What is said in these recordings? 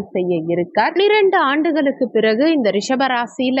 செய்ய இருக்கார். பன்னிரண்டு ஆண்டுகளுக்கு பிறகு இந்த ரிஷபராசியில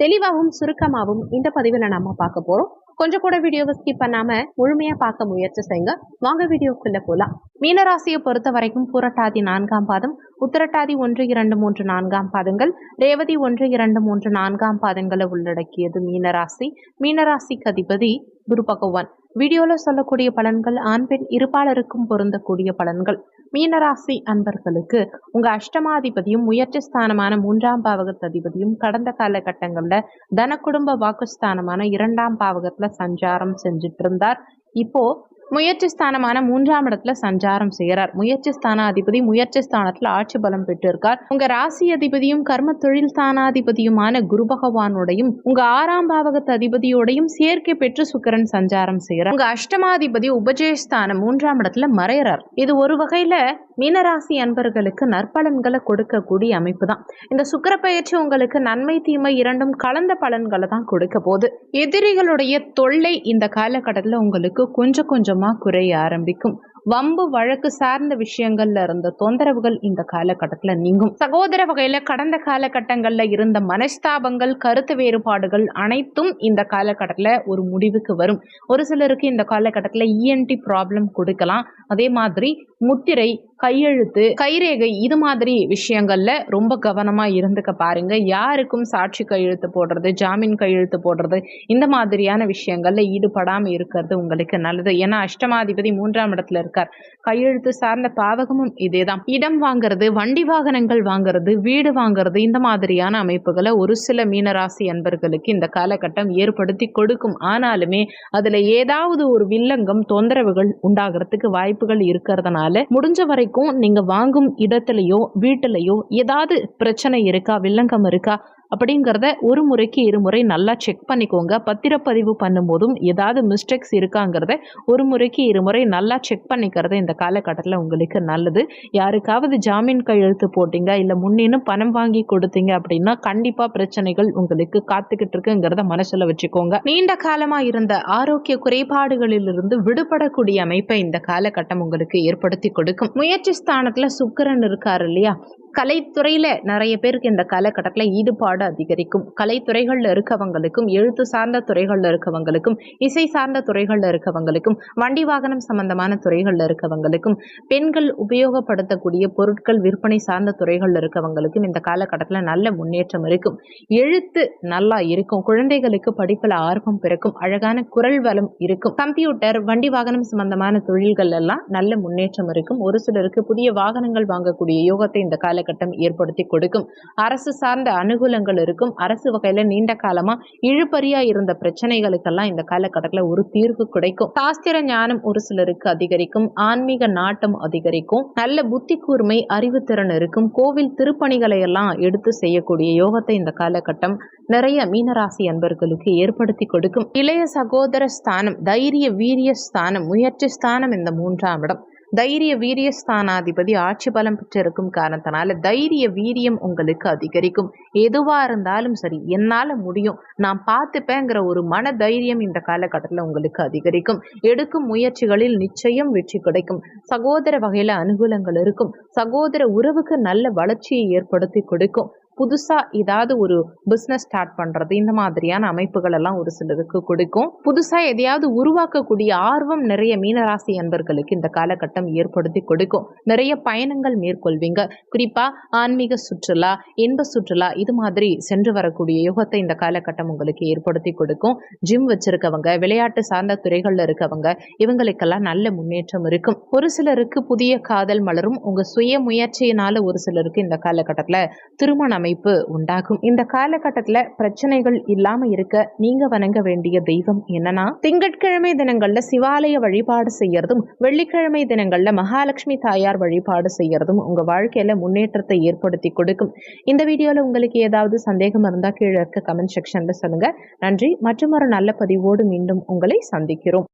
தெளிவாகவும் சுருக்கமாகவும் இந்த பதிவில் நம்ம பார்க்க போகிறோம் கொஞ்சம் கூட வீடியோவை ஸ்கிப் பண்ணாம முழுமையா பார்க்க முயற்சி செய்யுங்க. வாங்க வீடியோக்குள்ள போலாம். மீனராசியை பொறுத்த வரைக்கும் புரட்டாதி நான்காம் பாதம் உத்திரட்டாதி ஒன்று இரண்டு மூன்று நான்காம் பாதங்கள் ரேவதி ஒன்று இரண்டு மூன்று நான்காம் பாதங்களை உள்ளடக்கியது மீனராசி. மீனராசிக்கு அதிபதி குரு பகவான். வீடியோவில் சொல்லக்கூடிய பலன்கள் ஆண் பெண் இருப்பாளருக்கும் பொருந்தக்கூடிய பலன்கள். மீனராசி அன்பர்களுக்கு உங்க அஷ்டமாதிபதியும் முயற்சி ஸ்தானமான மூன்றாம் பாவகத்ததிபதியும் கடந்த காலகட்டங்களில் தன குடும்ப வாக்குஸ்தானமான இரண்டாம் பாவகத்துல சஞ்சாரம் செஞ்சுட்டு இருந்தார் இப்போ முயற்சி ஸ்தானமான மூன்றாம் இடத்துல சஞ்சாரம் செய்கிறார். முயற்சி ஸ்தான அதிபதி முயற்சி ஸ்தானத்தில் ஆட்சி பலம் பெற்றிருக்கார். உங்க ராசி அதிபதியும் கர்ம தொழில் ஸ்தானாதிபதியுமான குரு பகவானுடையும் உங்க ஆறாம் பாவகத்து அதிபதியோடையும் சேர்க்கை பெற்று சுக்கரன் சஞ்சாரம் செய்கிறார். உங்க அஷ்டமாதிபதி உபஜயஸ்தானம் மூன்றாம் இடத்துல மறைகிறார். இது ஒரு வகையில மீனராசி அன்பர்களுக்கு நற்பலன்களை கொடுக்கக்கூடிய அமைப்பு தான் இந்த சுக்கர பயிற்சி உங்களுக்கு நன்மை தீமை இரண்டும் கலந்த பலன்களை தான் கொடுக்க போகுது. எதிரிகளுடைய தொல்லை இந்த காலகட்டத்தில் உங்களுக்கு கொஞ்சம் கொஞ்சமாக குறைய ஆரம்பிக்கும். வம்பு வழக்கு சார்ந்த விஷயங்கள்ல இருந்த தொந்தரவுகள் இந்த காலகட்டத்தில் நீங்கும். சகோதர வகையில கடந்த காலகட்டங்கள்ல இருந்த மனஸ்தாபங்கள் கருத்து வேறுபாடுகள் அனைத்தும் இந்த காலகட்டத்தில் ஒரு முடிவுக்கு வரும். ஒரு சிலருக்கு இந்த காலகட்டத்தில் இஎன்டி ப்ராப்ளம் கொடுக்கலாம். அதே மாதிரி முத்திரை கையெழுத்து கைரேகை இது மாதிரி விஷயங்கள்ல ரொம்ப கவனமா இருந்துக்க பாருங்க. யாருக்கும் சாட்சி கையெழுத்து போடுறது ஜாமீன் கையெழுத்து போடுறது இந்த மாதிரியான விஷயங்கள்ல ஈடுபடாம இருக்கிறது உங்களுக்கு நல்லது. ஏன்னா அஷ்டமாதிபதி மூன்றாம் இடத்துல இருக்கார். கையெழுத்து சார்ந்த பாவகமும் இதேதான். இடம் வாங்குறது வண்டி வாகனங்கள் வாங்குறது வீடு வாங்குறது இந்த மாதிரியான அமைப்புகளை ஒரு சில மீனராசி அன்பர்களுக்கு இந்த காலகட்டம் ஏற்படுத்தி கொடுக்கும். ஆனாலுமே அதுல ஏதாவது ஒரு வில்லங்கம் தொந்தரவுகள் உண்டாகிறதுக்கு வாய்ப்புகள் இருக்கிறதுனால முடிஞ்ச வரைக்கும் நீங்க வாங்கும் இடத்துலையோ வீட்டிலையோ ஏதாவது பிரச்சனை இருக்கா வில்லங்கம் இருக்கா அப்படிங்கிறத ஒரு முறைக்கு இருமுறை நல்லா செக் பண்ணிக்கோங்க. பத்திரப்பதிவு பண்ணும்போதும் ஏதாவது மிஸ்டேக்ஸ் இருக்காங்கிறத ஒரு முறைக்கு இருமுறை நல்லா செக் பண்ணிக்கிறது இந்த காலகட்டத்தில் உங்களுக்கு நல்லது. யாருக்காவது ஜாமீன் கையெழுத்து போட்டீங்க இல்லை முன்னினும் பணம் வாங்கி கொடுத்தீங்க அப்படின்னா கண்டிப்பாக பிரச்சனைகள் உங்களுக்கு காத்துக்கிட்டு இருக்குங்கிறத மனசில் வச்சுக்கோங்க. நீண்ட காலமாக இருந்த ஆரோக்கிய குறைபாடுகளிலிருந்து விடுபடக்கூடிய அமைப்பை இந்த காலகட்டம் உங்களுக்கு ஏற்படுத்தி கொடுக்கும். முயற்சி ஸ்தானத்தில் சுக்கரன் இருக்கார் இல்லையா? கலைத்துறையில் நிறைய பேருக்கு இந்த காலகட்டத்தில் ஈடுபாடு அதிகரிக்கும். கலைத்துறைகளில் இருக்கவங்களுக்கும் எழுத்து சார்ந்த துறைகளில் இருக்கவங்களுக்கும் இசை சார்ந்த துறைகளில் இருக்கவங்களுக்கும் வண்டி வாகனம் சம்பந்தமான துறைகளில் இருக்கவங்களுக்கும் பெண்கள் உபயோகப்படுத்தக்கூடிய பொருட்கள் விற்பனை சார்ந்த துறைகளில் இருக்கவங்களுக்கும் இந்த காலகட்டத்தில் நல்ல முன்னேற்றம் இருக்கும். எழுத்து நல்லா இருக்கும். குழந்தைகளுக்கு படிப்பில் ஆர்வம் பிறக்கும். அழகான குரல் வளம் இருக்கும். கம்ப்யூட்டர் வண்டி வாகனம் சம்பந்தமான தொழில்கள் எல்லாம் நல்ல முன்னேற்றம் இருக்கும். ஒரு சிலருக்கு புதிய வாகனங்கள் வாங்கக்கூடிய யோகத்தை இந்த கால காலகட்டம் ஏற்படுத்தி கொடுக்கும். அரசு சார்ந்த அனுகூலங்கள் இருக்கும். அரசு வகையில நீண்ட காலமா இழுபறியா இருந்த பிரச்சனைகளுக்கெல்லாம் இந்த காலகட்டத்துல ஒரு தீர்வு கிடைக்கும். சாஸ்திர ஞானம் ஒரு சிலருக்கு அதிகரிக்கும். ஆன்மீக நாட்டம் அதிகரிக்கும். நல்ல புத்தி கூர்மை அறிவுத்திறன் இருக்கும். கோவில் திருப்பணிகளை எல்லாம் எடுத்து செய்யக்கூடிய யோகத்தை இந்த காலகட்டம் நிறைய மீனராசி அன்பர்களுக்கு ஏற்படுத்தி கொடுக்கும். இளைய சகோதர ஸ்தானம் தைரிய வீரிய ஸ்தானம் முயற்சி ஸ்தானம் இந்த மூன்றாம் இடம். தைரிய வீரிய ஸ்தானாதிபதி ஆட்சி பலம் பெற்றிருக்கும் காரணத்தினால தைரிய வீரியம் உங்களுக்கு அதிகரிக்கும். எதுவா இருந்தாலும் சரி என்னால முடியும். நான் பார்த்துப்பேங்கிற ஒரு மன தைரியம் இந்த காலகட்டத்தில் உங்களுக்கு அதிகரிக்கும். எடுக்கும் முயற்சிகளில் நிச்சயம் வெற்றி கிடைக்கும். சகோதர வகையில அனுகூலங்கள் இருக்கும். சகோதர உறவுக்கு நல்ல வளர்ச்சியை ஏற்படுத்தி கொடுக்கும். புதுசா ஏதாவது ஒரு பிசினஸ் ஸ்டார்ட் பண்றது இந்த மாதிரியான அமைப்புகள் எல்லாம் ஒரு சிலருக்கு கொடுக்கும். புதுசா எதையாவது உருவாக்கக்கூடிய ஆர்வம் நிறைய மீனராசி அன்பர்களுக்கு இந்த காலகட்டம் ஏற்படுத்தி கொடுக்கும். நிறைய பயணங்கள் மேற்கொள்வீங்க. குறிப்பா ஆன்மீக சுற்றுலா இன்ப சுற்றுலா இது மாதிரி சென்று வரக்கூடிய யுகத்தை இந்த காலகட்டம் உங்களுக்கு ஏற்படுத்தி கொடுக்கும். ஜிம் வச்சிருக்கவங்க விளையாட்டு சார்ந்த துறைகள்ல இருக்கவங்க இவங்களுக்கெல்லாம் நல்ல முன்னேற்றம் இருக்கும். ஒரு சிலருக்கு புதிய காதல் மலரும். உங்க சுய முயற்சியினால ஒரு சிலருக்கு இந்த காலகட்டத்துல திருமணம் அமைப்பு உண்டாகும். இந்த காலகட்டத்துல பிரச்சனைகள் இல்லாம இருக்க நீங்க வணங்க வேண்டிய தெய்வம் என்னன்னா திங்கட்கிழமை தினங்கள்ல சிவாலய வழிபாடு செய்யறதும் வெள்ளிக்கிழமை தினங்கள்ல மகாலட்சுமி தாயார் வழிபாடு செய்யறதும் உங்க வாழ்க்கையில முன்னேற்றத்தை ஏற்படுத்தி கொடுக்கும். இந்த வீடியோல உங்களுக்கு ஏதாவது சந்தேகம் இருந்தா கீழே இருக்க கமெண்ட் செக்ஷன்ல சொல்லுங்க. நன்றி. மற்றும் ஒரு நல்ல பதிவோடு மீண்டும் உங்களை சந்திக்கிறோம்.